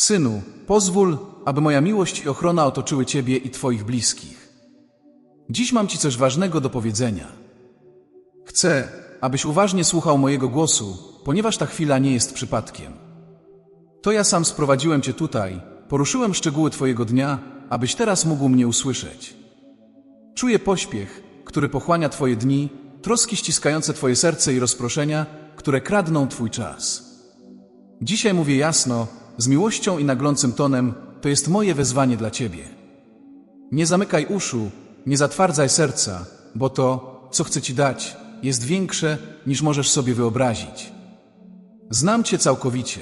Synu, pozwól, aby moja miłość i ochrona otoczyły Ciebie i Twoich bliskich. Dziś mam Ci coś ważnego do powiedzenia. Chcę, abyś uważnie słuchał mojego głosu, ponieważ ta chwila nie jest przypadkiem. To ja sam sprowadziłem Cię tutaj, poruszyłem szczegóły Twojego dnia, abyś teraz mógł mnie usłyszeć. Czuję pośpiech, który pochłania Twoje dni, troski ściskające Twoje serce i rozproszenia, które kradną Twój czas. Dzisiaj mówię jasno, z miłością i naglącym tonem, to jest moje wezwanie dla Ciebie. Nie zamykaj uszu, nie zatwardzaj serca, bo to, co chcę Ci dać, jest większe, niż możesz sobie wyobrazić. Znam Cię całkowicie.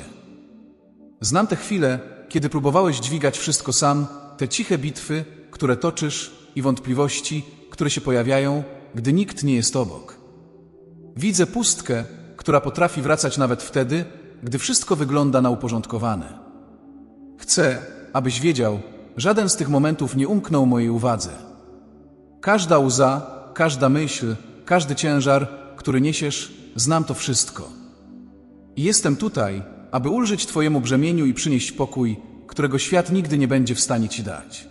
Znam te chwile, kiedy próbowałeś dźwigać wszystko sam, te ciche bitwy, które toczysz i wątpliwości, które się pojawiają, gdy nikt nie jest obok. Widzę pustkę, która potrafi wracać nawet wtedy, gdy wszystko wygląda na uporządkowane. Chcę, abyś wiedział, żaden z tych momentów nie umknął mojej uwadze. Każda łza, każda myśl, każdy ciężar, który niesiesz, znam to wszystko. I jestem tutaj, aby ulżyć Twojemu brzemieniu i przynieść pokój, którego świat nigdy nie będzie w stanie Ci dać.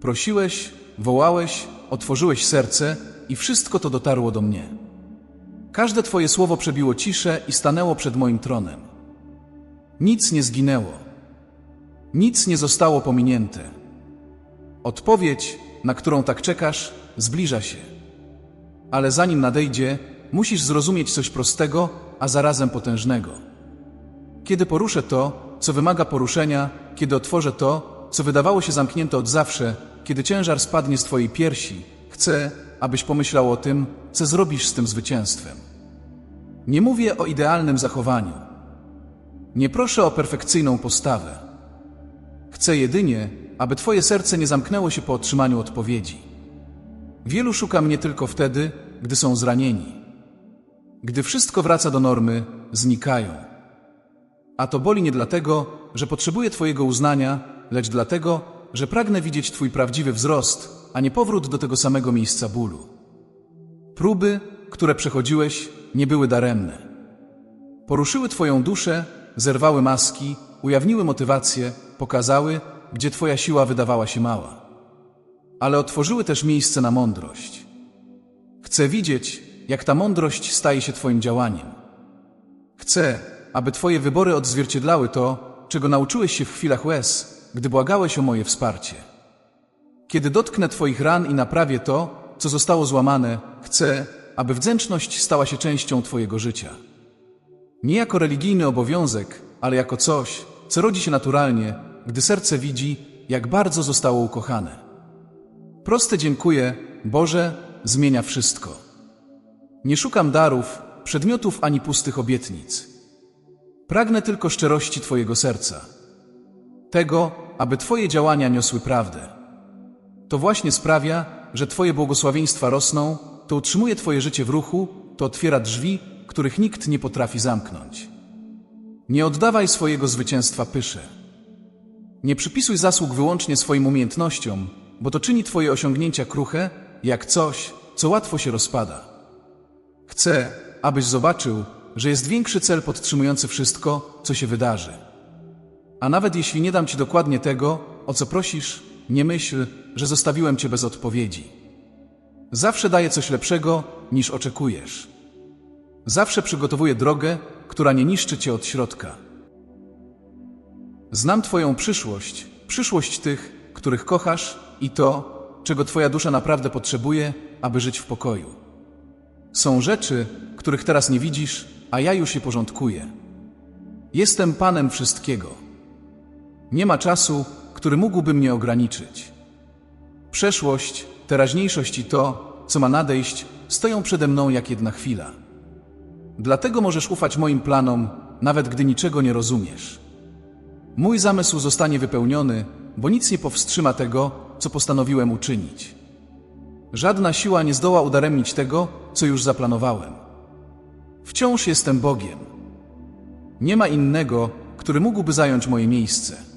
Prosiłeś, wołałeś, otworzyłeś serce i wszystko to dotarło do mnie. Każde Twoje słowo przebiło ciszę i stanęło przed moim tronem. Nic nie zginęło. Nic nie zostało pominięte. Odpowiedź, na którą tak czekasz, zbliża się. Ale zanim nadejdzie, musisz zrozumieć coś prostego, a zarazem potężnego. Kiedy poruszę to, co wymaga poruszenia, kiedy otworzę to, co wydawało się zamknięte od zawsze, kiedy ciężar spadnie z Twojej piersi, chcę, abyś pomyślał o tym, co zrobisz z tym zwycięstwem. Nie mówię o idealnym zachowaniu. Nie proszę o perfekcyjną postawę. Chcę jedynie, aby Twoje serce nie zamknęło się po otrzymaniu odpowiedzi. Wielu szuka mnie tylko wtedy, gdy są zranieni. Gdy wszystko wraca do normy, znikają. A to boli nie dlatego, że potrzebuję Twojego uznania, lecz dlatego, że pragnę widzieć Twój prawdziwy wzrost, a nie powrót do tego samego miejsca bólu. Próby, które przechodziłeś, nie były daremne. Poruszyły Twoją duszę, zerwały maski, ujawniły motywację, pokazały, gdzie Twoja siła wydawała się mała. Ale otworzyły też miejsce na mądrość. Chcę widzieć, jak ta mądrość staje się Twoim działaniem. Chcę, aby Twoje wybory odzwierciedlały to, czego nauczyłeś się w chwilach łez, gdy błagałeś o moje wsparcie. Kiedy dotknę Twoich ran i naprawię to, co zostało złamane, chcę, aby wdzięczność stała się częścią Twojego życia. Nie jako religijny obowiązek, ale jako coś, co rodzi się naturalnie, gdy serce widzi, jak bardzo zostało ukochane. Proste dziękuję, Boże, zmienia wszystko. Nie szukam darów, przedmiotów ani pustych obietnic. Pragnę tylko szczerości Twojego serca. Tego, aby Twoje działania niosły prawdę. To właśnie sprawia, że Twoje błogosławieństwa rosną, to utrzymuje Twoje życie w ruchu, to otwiera drzwi, których nikt nie potrafi zamknąć. Nie oddawaj swojego zwycięstwa pysze. Nie przypisuj zasług wyłącznie swoim umiejętnościom, bo to czyni Twoje osiągnięcia kruche, jak coś, co łatwo się rozpada. Chcę, abyś zobaczył, że jest większy cel podtrzymujący wszystko, co się wydarzy. A nawet jeśli nie dam Ci dokładnie tego, o co prosisz, nie myśl, że zostawiłem Cię bez odpowiedzi. Zawsze daję coś lepszego, niż oczekujesz. Zawsze przygotowuję drogę, która nie niszczy Cię od środka. Znam Twoją przyszłość, przyszłość tych, których kochasz i to, czego Twoja dusza naprawdę potrzebuje, aby żyć w pokoju. Są rzeczy, których teraz nie widzisz, a ja już je porządkuję. Jestem Panem wszystkiego. Nie ma czasu, który mógłby mnie ograniczyć. Przeszłość, teraźniejszość i to, co ma nadejść, stoją przede mną jak jedna chwila. Dlatego możesz ufać moim planom, nawet gdy niczego nie rozumiesz. Mój zamysł zostanie wypełniony, bo nic nie powstrzyma tego, co postanowiłem uczynić. Żadna siła nie zdoła udaremnić tego, co już zaplanowałem. Wciąż jestem Bogiem. Nie ma innego, który mógłby zająć moje miejsce.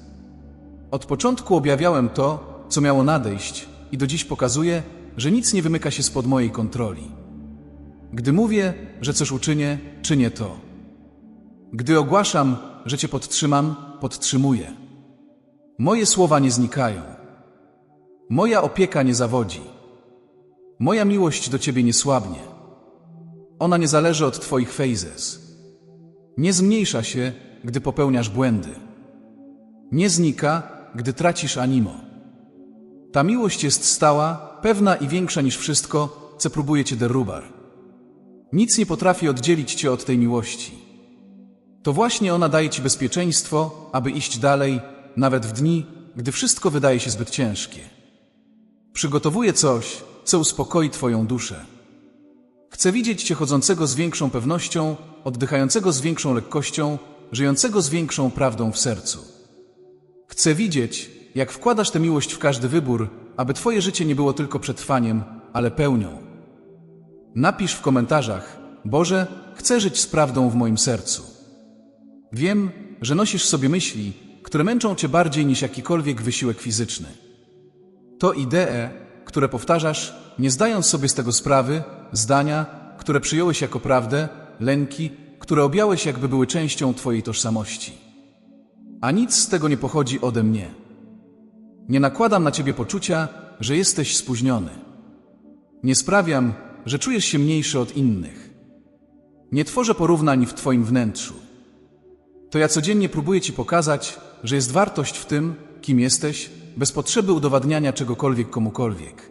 Od początku objawiałem to, co miało nadejść, i do dziś pokazuję, że nic nie wymyka się spod mojej kontroli. Gdy mówię, że coś uczynię, czynię to. Gdy ogłaszam, że Cię podtrzymam, podtrzymuje. Moje słowa nie znikają. Moja opieka nie zawodzi. Moja miłość do Ciebie nie słabnie. Ona nie zależy od Twoich fejzes. Nie zmniejsza się, gdy popełniasz błędy. Nie znika, gdy tracisz animo. Ta miłość jest stała, pewna i większa niż wszystko, co próbuje Cię derubar. Nic nie potrafi oddzielić Cię od tej miłości. To właśnie ona daje Ci bezpieczeństwo, aby iść dalej, nawet w dni, gdy wszystko wydaje się zbyt ciężkie. Przygotowuje coś, co uspokoi Twoją duszę. Chcę widzieć Cię chodzącego z większą pewnością, oddychającego z większą lekkością, żyjącego z większą prawdą w sercu. Chcę widzieć, jak wkładasz tę miłość w każdy wybór, aby Twoje życie nie było tylko przetrwaniem, ale pełnią. Napisz w komentarzach: Boże, chcę żyć z prawdą w moim sercu. Wiem, że nosisz sobie myśli, które męczą Cię bardziej niż jakikolwiek wysiłek fizyczny. To idee, które powtarzasz, nie zdając sobie z tego sprawy, zdania, które przyjąłeś jako prawdę, lęki, które objąłeś jakby były częścią Twojej tożsamości. A nic z tego nie pochodzi ode mnie. Nie nakładam na Ciebie poczucia, że jesteś spóźniony. Nie sprawiam, że czujesz się mniejszy od innych. Nie tworzę porównań w Twoim wnętrzu. To ja codziennie próbuję Ci pokazać, że jest wartość w tym, kim jesteś, bez potrzeby udowadniania czegokolwiek komukolwiek.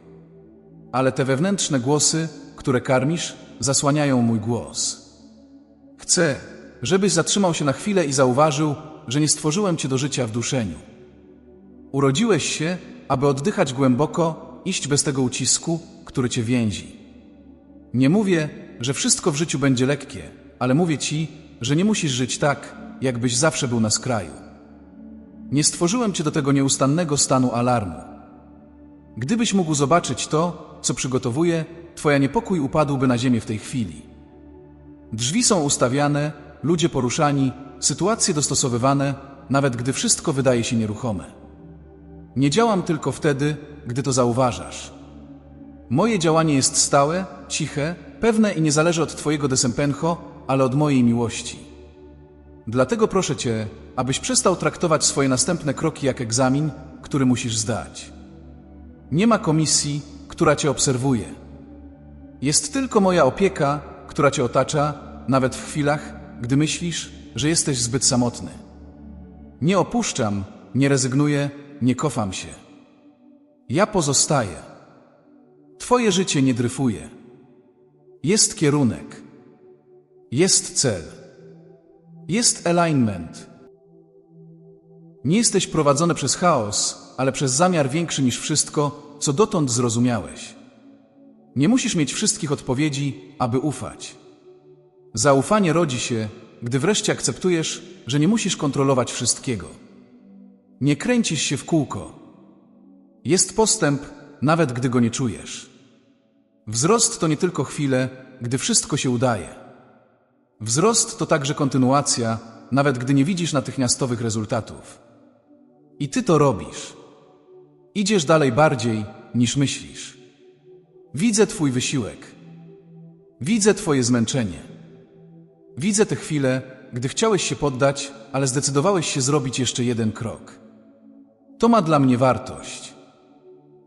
Ale te wewnętrzne głosy, które karmisz, zasłaniają mój głos. Chcę, żebyś zatrzymał się na chwilę i zauważył, że nie stworzyłem Cię do życia w duszeniu. Urodziłeś się, aby oddychać głęboko, iść bez tego ucisku, który Cię więzi. Nie mówię, że wszystko w życiu będzie lekkie, ale mówię Ci, że nie musisz żyć tak, jakbyś zawsze był na skraju. Nie stworzyłem Cię do tego nieustannego stanu alarmu. Gdybyś mógł zobaczyć to, co przygotowuję, Twoja niepokój upadłby na ziemię w tej chwili. Drzwi są ustawiane, ludzie poruszani, sytuacje dostosowywane, nawet gdy wszystko wydaje się nieruchome. Nie działam tylko wtedy, gdy to zauważasz. Moje działanie jest stałe, ciche, pewne i nie zależy od Twojego desempencho, ale od mojej miłości. Dlatego proszę Cię, abyś przestał traktować swoje następne kroki jak egzamin, który musisz zdać. Nie ma komisji, która Cię obserwuje. Jest tylko moja opieka, która Cię otacza, nawet w chwilach, gdy myślisz, że jesteś zbyt samotny. Nie opuszczam, nie rezygnuję, nie kofam się. Ja pozostaję. Twoje życie nie dryfuje. Jest kierunek. Jest cel. Jest alignment. Nie jesteś prowadzony przez chaos, ale przez zamiar większy niż wszystko, co dotąd zrozumiałeś. Nie musisz mieć wszystkich odpowiedzi, aby ufać. Zaufanie rodzi się, gdy wreszcie akceptujesz, że nie musisz kontrolować wszystkiego. Nie kręcisz się w kółko. Jest postęp, nawet gdy go nie czujesz. Wzrost to nie tylko chwile, gdy wszystko się udaje. Wzrost to także kontynuacja, nawet gdy nie widzisz natychmiastowych rezultatów. I ty to robisz. Idziesz dalej bardziej, niż myślisz. Widzę Twój wysiłek. Widzę Twoje zmęczenie. Widzę te chwile, gdy chciałeś się poddać, ale zdecydowałeś się zrobić jeszcze jeden krok. To ma dla mnie wartość.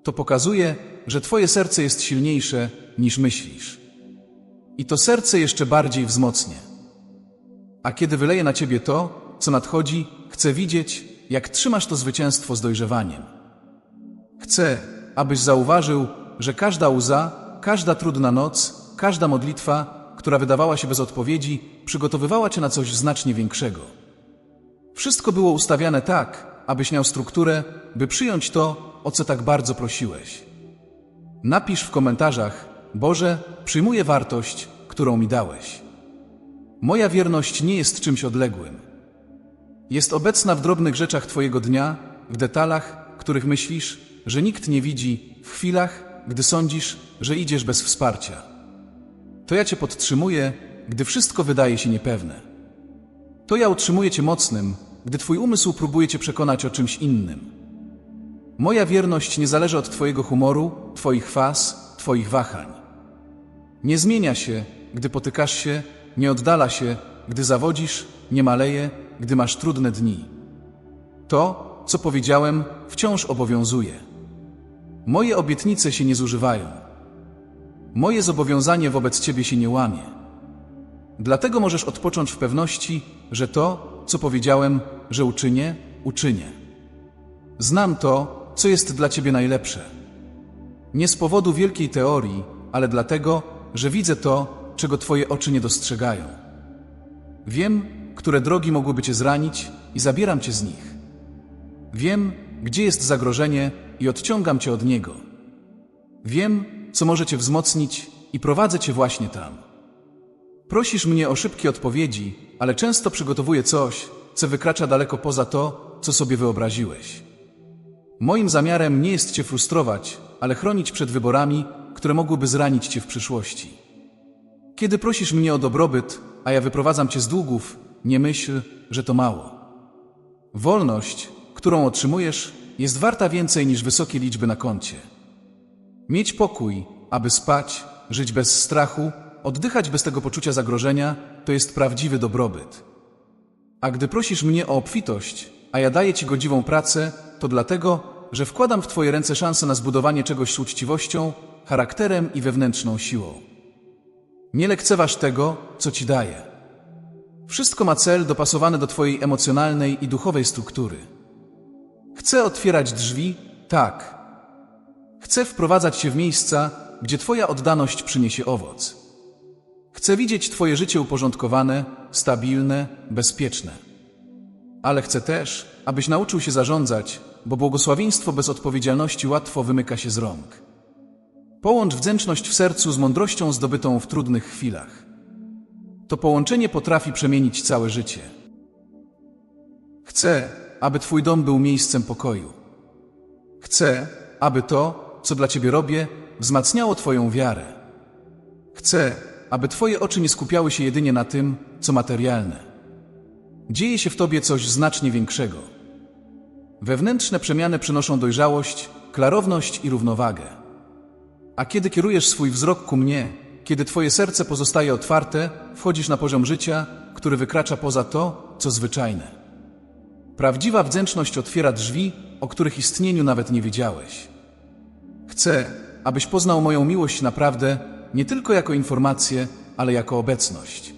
To pokazuje, że Twoje serce jest silniejsze niż myślisz. I to serce jeszcze bardziej wzmocnię. A kiedy wyleję na Ciebie to, co nadchodzi, chcę widzieć, jak trzymasz to zwycięstwo z dojrzewaniem. Chcę, abyś zauważył, że każda łza, każda trudna noc, każda modlitwa, która wydawała się bez odpowiedzi, przygotowywała cię na coś znacznie większego. Wszystko było ustawiane tak, abyś miał strukturę, by przyjąć to, o co tak bardzo prosiłeś. Napisz w komentarzach: Boże, przyjmuję wartość, którą mi dałeś. Moja wierność nie jest czymś odległym. Jest obecna w drobnych rzeczach Twojego dnia, w detalach, których myślisz, że nikt nie widzi, w chwilach, gdy sądzisz, że idziesz bez wsparcia. To ja Cię podtrzymuję, gdy wszystko wydaje się niepewne. To ja utrzymuję Cię mocnym, gdy Twój umysł próbuje Cię przekonać o czymś innym. Moja wierność nie zależy od Twojego humoru, Twoich faz, Twoich wahań. Nie zmienia się, gdy potykasz się, nie oddala się, gdy zawodzisz, nie maleje, gdy masz trudne dni. To, co powiedziałem, wciąż obowiązuje. Moje obietnice się nie zużywają. Moje zobowiązanie wobec Ciebie się nie łamie. Dlatego możesz odpocząć w pewności, że to, co powiedziałem, że uczynię, uczynię. Znam to, co jest dla Ciebie najlepsze. Nie z powodu wielkiej teorii, ale dlatego, że widzę to, czego Twoje oczy nie dostrzegają. Wiem, które drogi mogłyby Cię zranić i zabieram Cię z nich. Wiem, gdzie jest zagrożenie i odciągam Cię od niego. Wiem, co może Cię wzmocnić i prowadzę Cię właśnie tam. Prosisz mnie o szybkie odpowiedzi, ale często przygotowuję coś, co wykracza daleko poza to, co sobie wyobraziłeś. Moim zamiarem nie jest Cię frustrować, ale chronić przed wyborami, które mogłyby zranić Cię w przyszłości. Kiedy prosisz mnie o dobrobyt, a ja wyprowadzam Cię z długów, nie myśl, że to mało. Wolność, którą otrzymujesz, jest warta więcej niż wysokie liczby na koncie. Mieć pokój, aby spać, żyć bez strachu, oddychać bez tego poczucia zagrożenia, to jest prawdziwy dobrobyt. A gdy prosisz mnie o obfitość, a ja daję Ci godziwą pracę, to dlatego, że wkładam w Twoje ręce szansę na zbudowanie czegoś z uczciwością, charakterem i wewnętrzną siłą. Nie lekceważ tego, co Ci daję. Wszystko ma cel dopasowany do Twojej emocjonalnej i duchowej struktury. Chcę otwierać drzwi, tak. Chcę wprowadzać Cię w miejsca, gdzie Twoja oddaność przyniesie owoc. Chcę widzieć Twoje życie uporządkowane, stabilne, bezpieczne. Ale chcę też, abyś nauczył się zarządzać, bo błogosławieństwo bez odpowiedzialności łatwo wymyka się z rąk. Połącz wdzięczność w sercu z mądrością zdobytą w trudnych chwilach. To połączenie potrafi przemienić całe życie. Chcę, aby Twój dom był miejscem pokoju. Chcę, aby to, co dla Ciebie robię, wzmacniało Twoją wiarę. Chcę, aby Twoje oczy nie skupiały się jedynie na tym, co materialne. Dzieje się w Tobie coś znacznie większego. Wewnętrzne przemiany przynoszą dojrzałość, klarowność i równowagę. A kiedy kierujesz swój wzrok ku mnie, kiedy Twoje serce pozostaje otwarte, wchodzisz na poziom życia, który wykracza poza to, co zwyczajne. Prawdziwa wdzięczność otwiera drzwi, o których istnieniu nawet nie wiedziałeś. Chcę, abyś poznał moją miłość naprawdę nie tylko jako informację, ale jako obecność.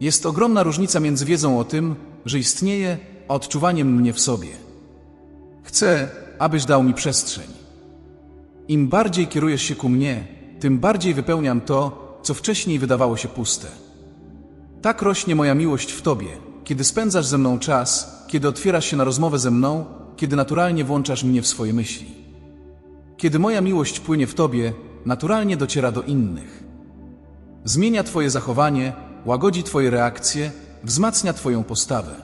Jest ogromna różnica między wiedzą o tym, że istnieje, a odczuwaniem mnie w sobie. Chcę, abyś dał mi przestrzeń. Im bardziej kierujesz się ku mnie, tym bardziej wypełniam to, co wcześniej wydawało się puste. Tak rośnie moja miłość w Tobie, kiedy spędzasz ze mną czas, kiedy otwierasz się na rozmowę ze mną, kiedy naturalnie włączasz mnie w swoje myśli. Kiedy moja miłość płynie w Tobie, naturalnie dociera do innych. Zmienia Twoje zachowanie, łagodzi Twoje reakcje, wzmacnia Twoją postawę.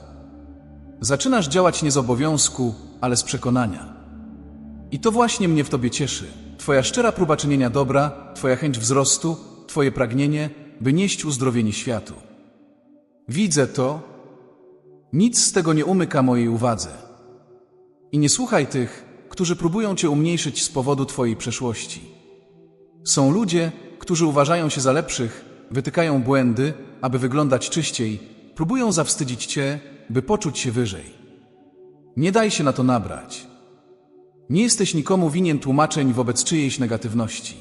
Zaczynasz działać nie z obowiązku, ale z przekonania. I to właśnie mnie w Tobie cieszy. Twoja szczera próba czynienia dobra, Twoja chęć wzrostu, Twoje pragnienie, by nieść uzdrowienie światu. Widzę to, nic z tego nie umyka mojej uwadze. I nie słuchaj tych, którzy próbują Cię umniejszyć z powodu Twojej przeszłości. Są ludzie, którzy uważają się za lepszych, wytykają błędy, aby wyglądać czyściej, próbują zawstydzić Cię, by poczuć się wyżej. Nie daj się na to nabrać. Nie jesteś nikomu winien tłumaczeń wobec czyjejś negatywności.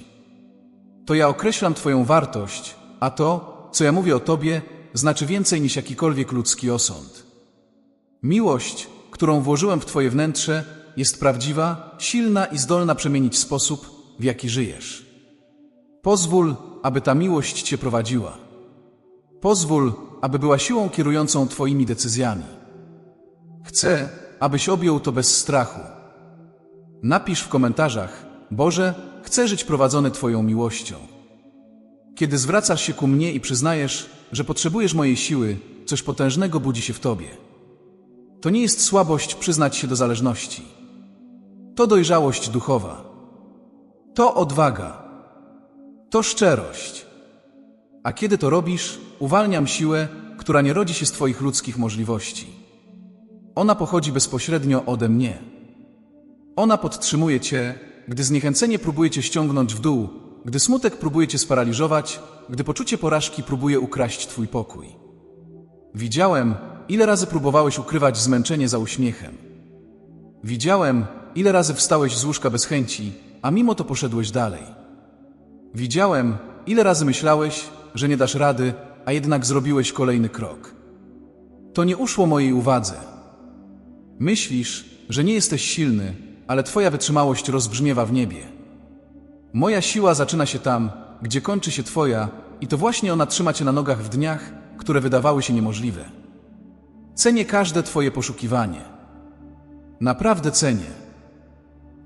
To ja określam Twoją wartość, a to, co ja mówię o Tobie, znaczy więcej niż jakikolwiek ludzki osąd. Miłość, którą włożyłem w Twoje wnętrze, jest prawdziwa, silna i zdolna przemienić sposób, w jaki żyjesz. Pozwól, aby ta miłość Cię prowadziła. Pozwól, aby była siłą kierującą Twoimi decyzjami. Chcę, abyś objął to bez strachu. Napisz w komentarzach, Boże, chcę żyć prowadzony Twoją miłością. Kiedy zwracasz się ku mnie i przyznajesz, że potrzebujesz mojej siły, coś potężnego budzi się w Tobie. To nie jest słabość przyznać się do zależności. To dojrzałość duchowa. To odwaga. To szczerość. A kiedy to robisz, uwalniam siłę, która nie rodzi się z Twoich ludzkich możliwości. Ona pochodzi bezpośrednio ode mnie. Ona podtrzymuje Cię, gdy zniechęcenie próbuje Cię ściągnąć w dół, gdy smutek próbuje Cię sparaliżować, gdy poczucie porażki próbuje ukraść Twój pokój. Widziałem, ile razy próbowałeś ukrywać zmęczenie za uśmiechem. Widziałem, ile razy wstałeś z łóżka bez chęci, a mimo to poszedłeś dalej. Widziałem, ile razy myślałeś, że nie dasz rady, a jednak zrobiłeś kolejny krok. To nie uszło mojej uwadze. Myślisz, że nie jesteś silny, ale twoja wytrzymałość rozbrzmiewa w niebie. Moja siła zaczyna się tam, gdzie kończy się twoja, i to właśnie ona trzyma cię na nogach w dniach, które wydawały się niemożliwe. Cenię każde twoje poszukiwanie. Naprawdę cenię.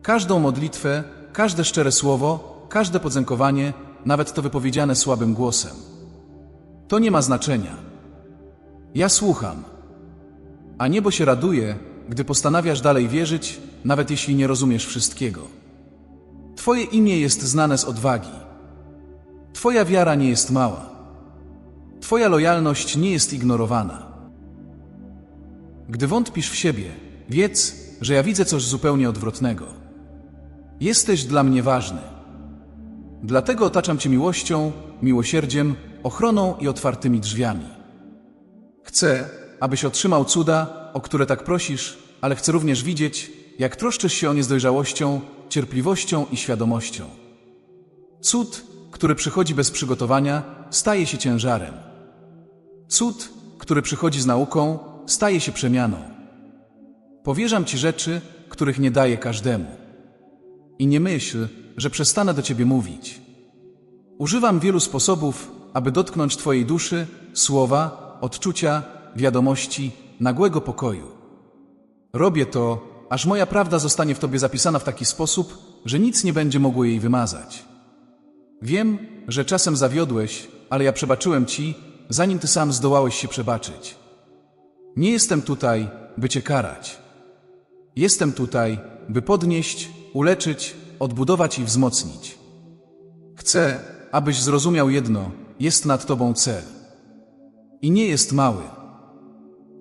Każdą modlitwę, każde szczere słowo, każde podziękowanie, nawet to wypowiedziane słabym głosem. To nie ma znaczenia. Ja słucham. A niebo się raduje, gdy postanawiasz dalej wierzyć, nawet jeśli nie rozumiesz wszystkiego. Twoje imię jest znane z odwagi. Twoja wiara nie jest mała. Twoja lojalność nie jest ignorowana. Gdy wątpisz w siebie, wiedz, że ja widzę coś zupełnie odwrotnego. Jesteś dla mnie ważny. Dlatego otaczam Cię miłością, miłosierdziem, ochroną i otwartymi drzwiami. Chcę, abyś otrzymał cuda, o które tak prosisz, ale chcę również widzieć, jak troszczysz się o nie z dojrzałością, cierpliwością i świadomością. Cud, który przychodzi bez przygotowania, staje się ciężarem. Cud, który przychodzi z nauką, staje się przemianą. Powierzam Ci rzeczy, których nie daję każdemu. I nie myśl, że przestanę do Ciebie mówić. Używam wielu sposobów, aby dotknąć Twojej duszy, słowa, odczucia, wiadomości, nagłego pokoju. Robię to, aż moja prawda zostanie w Tobie zapisana w taki sposób, że nic nie będzie mogło jej wymazać. Wiem, że czasem zawiodłeś, ale ja przebaczyłem Ci, zanim Ty sam zdołałeś się przebaczyć. Nie jestem tutaj, by Cię karać. Jestem tutaj, by podnieść, uleczyć, odbudować i wzmocnić. Chcę, abyś zrozumiał jedno: jest nad Tobą cel. I nie jest mały.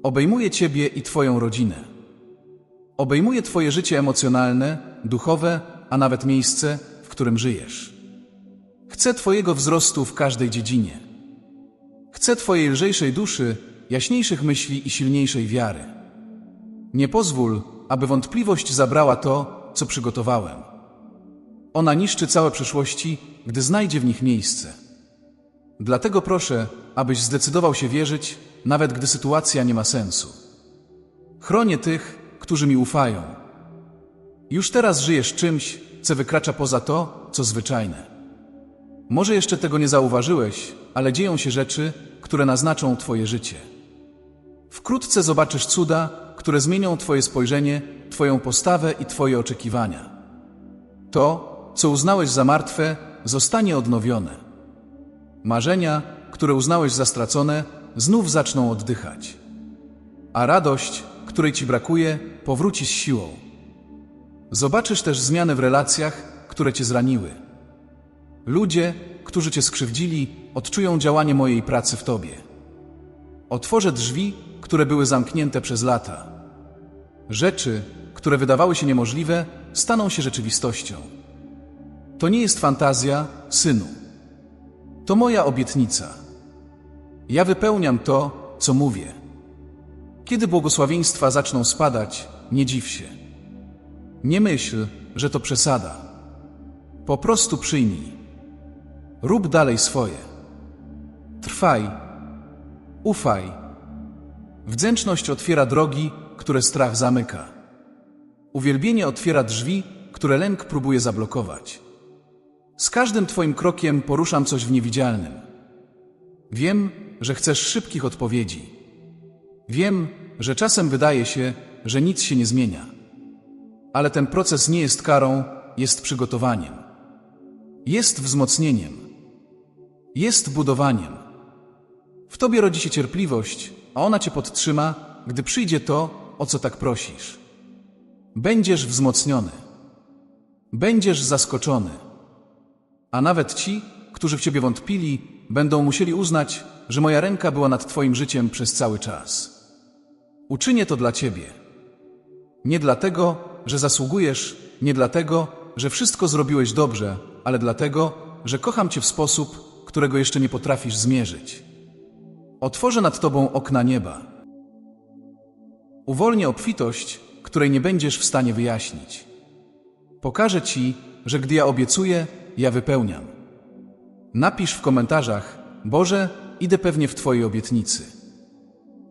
Obejmuje Ciebie i Twoją rodzinę. Obejmuje Twoje życie emocjonalne, duchowe, a nawet miejsce, w którym żyjesz. Chcę Twojego wzrostu w każdej dziedzinie. Chcę Twojej lżejszej duszy, jaśniejszych myśli i silniejszej wiary. Nie pozwól, aby wątpliwość zabrała to, co przygotowałem. Ona niszczy całe przyszłości, gdy znajdzie w nich miejsce. Dlatego proszę, abyś zdecydował się wierzyć, nawet gdy sytuacja nie ma sensu. Chronię tych, którzy mi ufają. Już teraz żyjesz czymś, co wykracza poza to, co zwyczajne. Może jeszcze tego nie zauważyłeś, ale dzieją się rzeczy, które naznaczą Twoje życie. Wkrótce zobaczysz cuda, które zmienią Twoje spojrzenie, Twoją postawę i Twoje oczekiwania. To, co uznałeś za martwe, zostanie odnowione. Marzenia, które uznałeś za stracone, znów zaczną oddychać. A radość, której Ci brakuje, powróci z siłą. Zobaczysz też zmiany w relacjach, które Cię zraniły. Ludzie, którzy Cię skrzywdzili, odczują działanie mojej pracy w Tobie. Otworzę drzwi, które były zamknięte przez lata. Rzeczy, które wydawały się niemożliwe, staną się rzeczywistością. To nie jest fantazja, synu. To moja obietnica. Ja wypełniam to, co mówię. Kiedy błogosławieństwa zaczną spadać, nie dziw się. Nie myśl, że to przesada. Po prostu przyjmij. Rób dalej swoje. Trwaj. Ufaj. Wdzięczność otwiera drogi, które strach zamyka. Uwielbienie otwiera drzwi, które lęk próbuje zablokować. Z każdym Twoim krokiem poruszam coś w niewidzialnym. Wiem, że chcesz szybkich odpowiedzi. Wiem, że czasem wydaje się, że nic się nie zmienia. Ale ten proces nie jest karą, jest przygotowaniem. Jest wzmocnieniem. Jest budowaniem. W Tobie rodzi się cierpliwość, a ona Cię podtrzyma, gdy przyjdzie to, o co tak prosisz. Będziesz wzmocniony. Będziesz zaskoczony. A nawet ci, którzy w Ciebie wątpili, będą musieli uznać, że moja ręka była nad Twoim życiem przez cały czas. Uczynię to dla Ciebie. Nie dlatego, że zasługujesz, nie dlatego, że wszystko zrobiłeś dobrze, ale dlatego, że kocham Cię w sposób, którego jeszcze nie potrafisz zmierzyć. Otworzę nad Tobą okna nieba. Uwolnię obfitość, której nie będziesz w stanie wyjaśnić. Pokażę ci, że gdy ja obiecuję, ja wypełniam. Napisz w komentarzach: Boże, idę pewnie w Twojej obietnicy.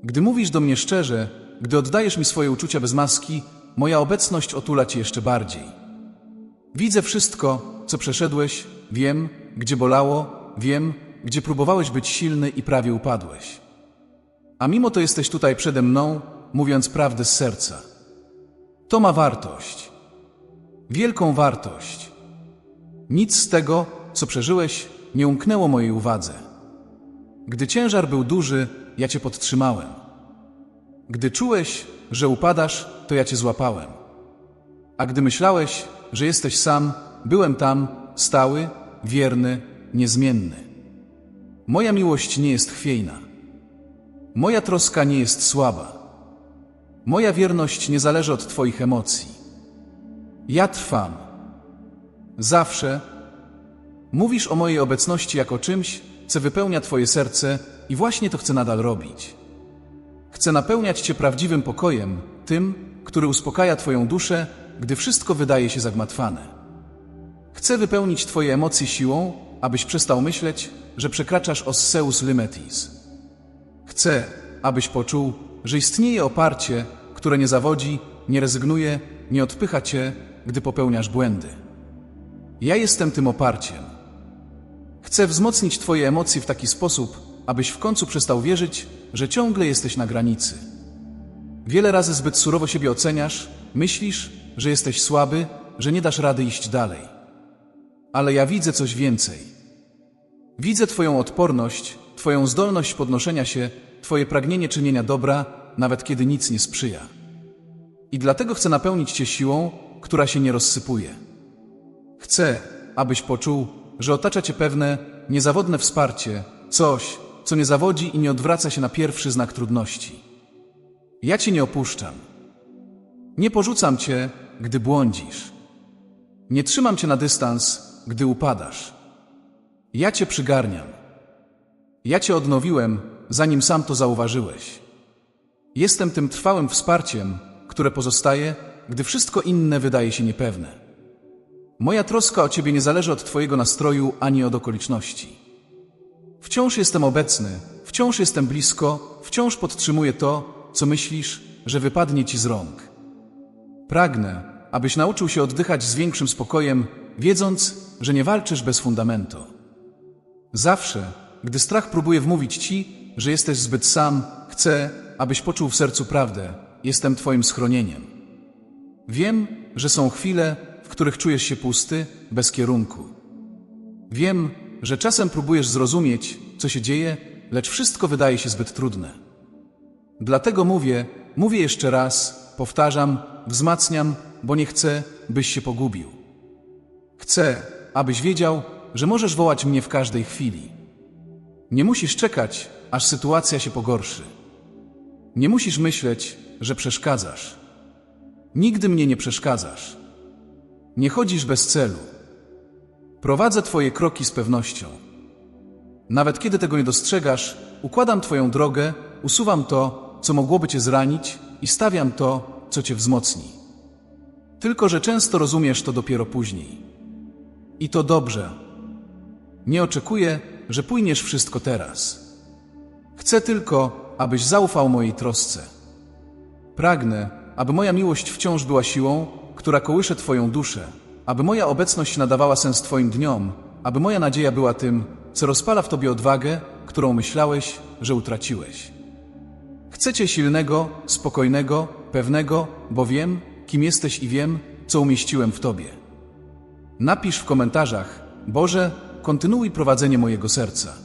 Gdy mówisz do mnie szczerze, gdy oddajesz mi swoje uczucia bez maski, moja obecność otula Cię jeszcze bardziej. Widzę wszystko, co przeszedłeś, wiem, gdzie bolało, wiem, gdzie próbowałeś być silny i prawie upadłeś. A mimo to jesteś tutaj przede mną, mówiąc prawdę z serca. To ma wartość. Wielką wartość. Nic z tego, co przeżyłeś, nie umknęło mojej uwadze. Gdy ciężar był duży, ja cię podtrzymałem. Gdy czułeś, że upadasz, to ja cię złapałem. A gdy myślałeś, że jesteś sam, byłem tam, stały, wierny, niezmienny. Moja miłość nie jest chwiejna. Moja troska nie jest słaba. Moja wierność nie zależy od Twoich emocji. Ja trwam. Zawsze mówisz o mojej obecności jako czymś, co wypełnia Twoje serce i właśnie to chcę nadal robić. Chcę napełniać Cię prawdziwym pokojem, tym, który uspokaja Twoją duszę, gdy wszystko wydaje się zagmatwane. Chcę wypełnić Twoje emocje siłą, abyś przestał myśleć, że przekraczasz osseus limetis. Chcę, abyś poczuł, że istnieje oparcie, które nie zawodzi, nie rezygnuje, nie odpycha cię, gdy popełniasz błędy. Ja jestem tym oparciem. Chcę wzmocnić Twoje emocje w taki sposób, abyś w końcu przestał wierzyć, że ciągle jesteś na granicy. Wiele razy zbyt surowo siebie oceniasz, myślisz, że jesteś słaby, że nie dasz rady iść dalej. Ale ja widzę coś więcej. Widzę Twoją odporność, Twoją zdolność podnoszenia się, Twoje pragnienie czynienia dobra, nawet kiedy nic nie sprzyja. I dlatego chcę napełnić Cię siłą, która się nie rozsypuje. Chcę, abyś poczuł, że otacza Cię pewne, niezawodne wsparcie, coś, co nie zawodzi i nie odwraca się na pierwszy znak trudności. Ja Cię nie opuszczam. Nie porzucam Cię, gdy błądzisz. Nie trzymam Cię na dystans, gdy upadasz. Ja Cię przygarniam. Ja Cię odnowiłem, zanim sam to zauważyłeś. Jestem tym trwałym wsparciem, które pozostaje, gdy wszystko inne wydaje się niepewne. Moja troska o Ciebie nie zależy od Twojego nastroju ani od okoliczności. Wciąż jestem obecny, wciąż jestem blisko, wciąż podtrzymuję to, co myślisz, że wypadnie Ci z rąk. Pragnę, abyś nauczył się oddychać z większym spokojem, wiedząc, że nie walczysz bez fundamentu. Zawsze, gdy strach próbuje wmówić Ci, że jesteś zbyt sam, chcę, abyś poczuł w sercu prawdę. Jestem Twoim schronieniem. Wiem, że są chwile, w których czujesz się pusty, bez kierunku. Wiem, że czasem próbujesz zrozumieć, co się dzieje, lecz wszystko wydaje się zbyt trudne. Dlatego mówię, mówię jeszcze raz, powtarzam, wzmacniam, bo nie chcę, byś się pogubił. Chcę, abyś wiedział, że możesz wołać mnie w każdej chwili. Nie musisz czekać, aż sytuacja się pogorszy. Nie musisz myśleć, że przeszkadzasz. Nigdy mnie nie przeszkadzasz. Nie chodzisz bez celu. Prowadzę Twoje kroki z pewnością. Nawet kiedy tego nie dostrzegasz, układam Twoją drogę, usuwam to, co mogłoby Cię zranić i stawiam to, co Cię wzmocni. Tylko, że często rozumiesz to dopiero później. I to dobrze. Nie oczekuję, że płyniesz wszystko teraz. Chcę tylko, abyś zaufał mojej trosce. Pragnę, aby moja miłość wciąż była siłą, która kołysze Twoją duszę, aby moja obecność nadawała sens Twoim dniom, aby moja nadzieja była tym, co rozpala w Tobie odwagę, którą myślałeś, że utraciłeś. Chcę Cię silnego, spokojnego, pewnego, bo wiem, kim jesteś i wiem, co umieściłem w Tobie. Napisz w komentarzach, Boże, kontynuuj prowadzenie mojego serca.